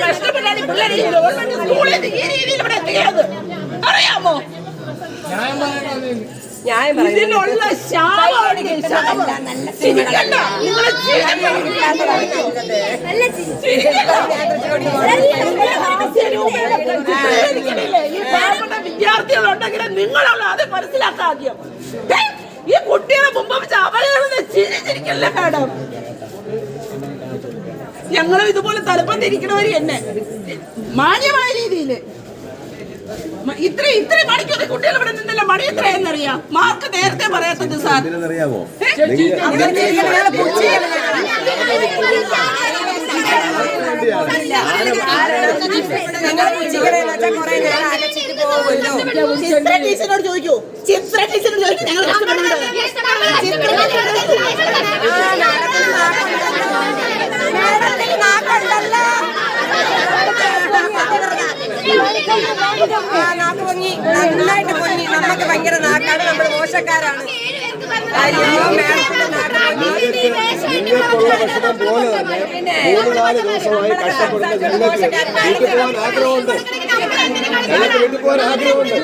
കഷ്ടപ്പെട്ടാണ് പിള്ളേരെ ഗവൺമെന്റ് സ്കൂളിൽ നിന്ന് ഈ രീതിയിൽ ഇവിടെ എത്തിയത് അറിയാമോ ഇതിനുള്ള ശാപമാണ്. ചിരിക്കണ്ട. നിങ്ങൾ? ഈ പാവപ്പെട്ട വിദ്യാർത്ഥികളുണ്ടെങ്കിൽ നിങ്ങളുള്ള അത് മനസ്സിലാക്കാദ്യം ഈ കുട്ടികളെ മുമ്പ് വെച്ച് അവരുടെ ചിരി ചിരിക്കല്ലേ മാഡം ഞങ്ങളും ഇതുപോലെ തലപ്പത്തിരിക്കണവര് എന്നെ മാന്യമായ രീതിയിൽ മ- ഇത്ര ഇത്ര മണിക്കൂർ കുട്ടികൾ ഇവിടെ നിന്നല്ല മണി എത്രയെന്നറിയാം മാർക്ക് നേരത്തെ പറയാത്തത് സാർ ചിത്ര ടീച്ചറിനോട് ചോദിക്കൂ ചിത്ര ടീച്ചറിനോട് ചോദിക്കൂ ഞങ്ങൾ മോശക്കാരാണ് അയ്യോ മേഡത്തിന്റെ നാക്ക് പൊങ്ങി നിങ്ങൾക്കുള്ള ഭക്ഷണം പോലെ തന്നെ മൂന്ന് നാല് ദിവസമായി കഷ്ടപ്പെടുന്ന ഞങ്ങൾക്ക് വീട്ടിൽ പോകാൻ ആഗ്രഹമുണ്ട്. ഞങ്ങൾക്ക് വീട്ടിൽ പോകാൻ ആഗ്രഹമുണ്ട്.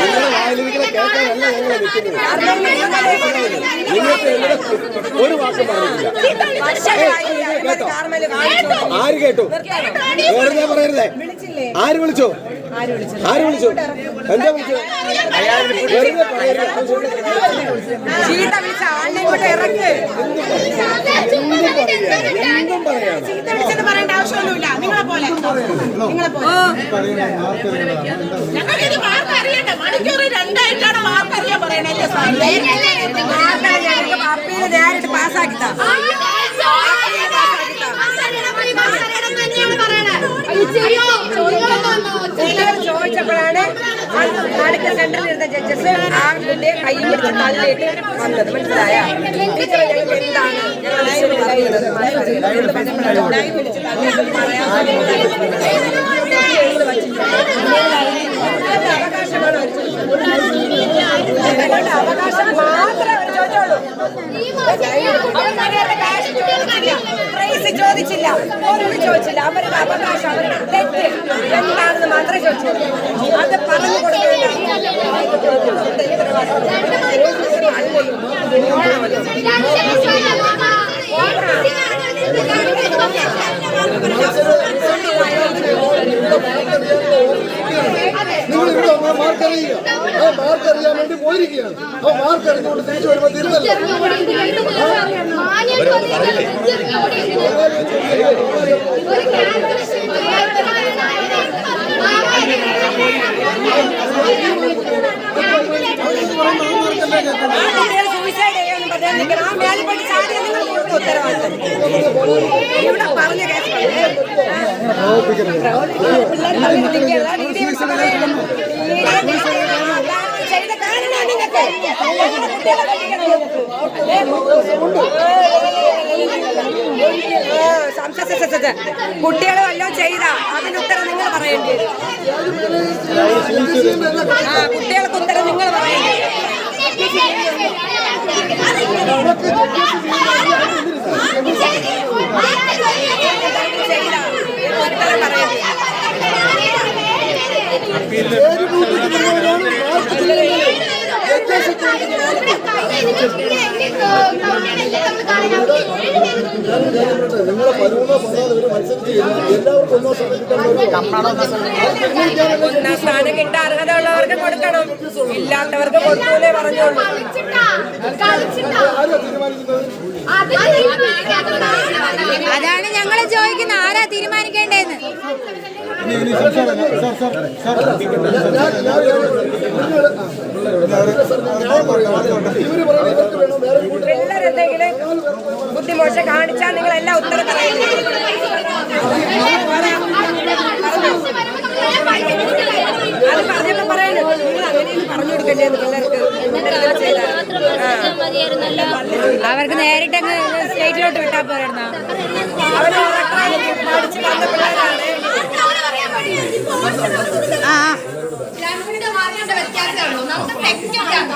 നിങ്ങളുടെ വായിലിരിക്കുന്ന കേൾക്കാനല്ല ഞങ്ങൾ നിൽക്കുന്നത് നിങ്ങൾക്ക് എന്നോട് ഒരു വാക്കും പറഞ്ഞിട്ടില്ല ആര് കേട്ടു? വെറുതെ പറയരുതേ. ആര് വിളിച്ചു? ആര് വിളിച്ചു എന്താ വിളിച്ചു എന്തും പറയാം ചീത്ത വിളിച്ചെന്ന് പറയേണ്ട ആവശ്യമൊന്നുമില്ല നിങ്ങളെ പോലെ നിങ്ങളെ പോലെ ഞങ്ങൾക്ക് ഇത് മാർക്ക് അറിയണ്ടേ മണിക്കൂർ രണ്ടായിട്ടാണ് മാർക്ക് അറിയാൻ പറയണല്ലേ സാർ ആൾക്കാരെ ഞങ്ങൾക്ക് അപ്പീൽ നേരിട്ട് പാസ്സാക്കിത്താ കുട്ടികൾ സെന്ററിൽ ഇരുന്ന ജഡ്ജസ് ആളിന്റെ കൈ പിടിച്ച് തള്ളിയിട്ട് വന്നത്. മനസ്സിലായ? ടീച്ചറെ ഞങ്ങൾക്ക് എന്താണ്? അവകാശമാണ് അവകാശം മാത്രമേ ചോദിച്ചോളൂ പ്രൈസ് ചോദിച്ചില്ല. ഒന്നും ചോദിച്ചില്ല. അവരുടെ അവകാശം അവരുടെ തെറ്റ് എന്താണെന്ന് മാത്രമേ ചോദിച്ചുള്ളൂ അത് പറഞ്ഞു നിങ്ങൾ ഇവിടെ വന്നാൽ മാർക്ക് അറിയുക. ആ മാർക്ക് അറിയാൻ വേണ്ടി പോയിരിക്കുകയാണ്. ആ മാർക്ക് അറിഞ്ഞുകൊണ്ട് തിരിച്ചു വരുമ്പോൾ തിരുന്നല്ലോ ഇവിടെ പറഞ്ഞ കേസ് ചെയ്ത കാരണം നിങ്ങൾക്ക് ഞങ്ങളുടെ കുട്ടികളെ പഠിക്കണം കുട്ടികൾ വല്ലതും ചെയ്ത. അതിന് ഉത്തരം നിങ്ങൾ പറയേണ്ടി? വരും ആ കുട്ടികൾക്ക് ഉത്തരം നിങ്ങൾ പറയേണ്ടി? ചെയ്ത വരും നിങ്ങളെ പതിമൂന്നോ പതിനാല് പേര് മത്സരിച്ച് എല്ലാവർക്കും ഒന്നോ ഒന്നാം സ്ഥാനം കിട്ടാൻ അർഹത ഉള്ളവർക്ക് കൊടുക്കണം ഇല്ലാത്തവർക്ക് കൊടുക്കൂലേ പറഞ്ഞോളൂ അതാണ് ഞങ്ങളെ ചോദിക്കുന്നത് എന്തെങ്കിലും ബുദ്ധിമോശം കാണിച്ചാൽ നിങ്ങൾ എല്ലാ ഉത്തരം അത് പറഞ്ഞപ്പോ പറയണം. നിങ്ങൾ അങ്ങനെയൊന്നും പറഞ്ഞു കൊടുക്കണ്ടേ പിള്ളേർക്ക് ചെയ്താൽ. അവർക്ക് നേരിട്ട് അങ്ങ് സ്റ്റേറ്റിലോട്ട് വിട്ടാ പോരായിരുന്നോ? പിള്ളേരാണ്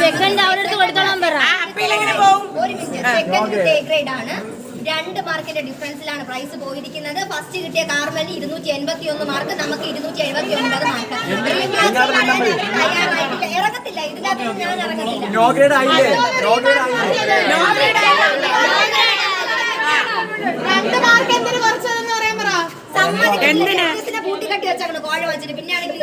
സെക്കൻഡ് അവരുടെ അടുത്ത് കൊടുത്തോളാൻ പറ. പോകും ഒരു മിനിറ്റ് സെക്കൻഡ് എ ഗ്രേഡ് ആണ് രണ്ട് മാർക്കിന്റെ ഡിഫറൻസിലാണ് പ്രൈസ് പോയിരിക്കുന്നത്. ഫസ്റ്റ് കിട്ടിയ കാർമലിന് ഇരുന്നൂറ്റി എൺപത്തി ഒന്ന് മാർക്ക്. നമുക്ക് ഇരുന്നൂറ്റി എഴുപത്തി ഒൻപത് മാർക്ക് ഇറങ്ങത്തില്ല. ഇതിനകത്ത് ഞാൻ ഇറങ്ങത്തില്ല. നോ ഗ്രേഡ് ആയില്ലേ? നോ ഗ്രേഡ് ആയില്ലേ? രണ്ട് മാർക്ക് എന്തിനു കൂട്ടിക്കെട്ടി വെച്ചാണ് കോഴ വെച്ചിട്ട്. പിന്നെ ആണെങ്കിൽ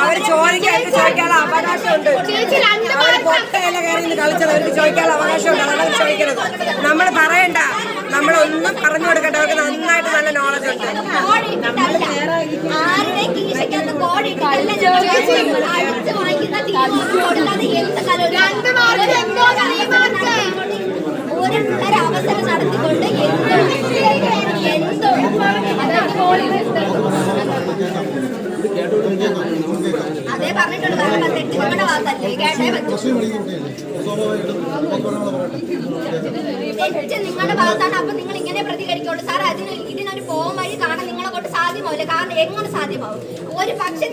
അവർ ചോദിക്കാൻ അവർക്ക് ചോദിക്കാനുള്ള അവകാശമുണ്ട്. അവർ പൊട്ടയില കയറി നിന്ന് കളിച്ചത് അവർക്ക് ചോദിക്കാനുള്ള അവകാശമുണ്ട്. അതാണ് അവർ ചോദിക്കുന്നത്. നമ്മൾ പറയണ്ട. നമ്മളൊന്നും പറഞ്ഞു കൊടുക്കട്ടെ അവർക്ക് നന്നായിട്ട് നല്ല നോളജ് ഉണ്ട്. ഒരു അവസരം കീശയ്ക്കകത്ത് കോഴിയിട്ടിട്ടല്ല ഞങ്ങൾ അടിച്ച് വാങ്ങിക്കുന്ന ടീമുകൾക്ക് കൊടുക്കാതെ എന്ത് കലോടി ഒരു പിള്ളേർ അവസരം നടത്തിക്കൊണ്ട് എന്തോ എന്തോ അതേ പറഞ്ഞിട്ടുള്ളൂ കാരണം നിങ്ങളുടെ ഭാഗത്താണ്. അപ്പൊ നിങ്ങൾ ഇങ്ങനെ പ്രതികരിക്കുള്ളൂ സാർ അതിന് ഇതിനൊരു പോം വഴി കാണാൻ നിങ്ങളെ കൊണ്ട് സാധ്യമാവില്ല കാരണം എങ്ങനെ സാധ്യമാവും? ഒരു പക്ഷെ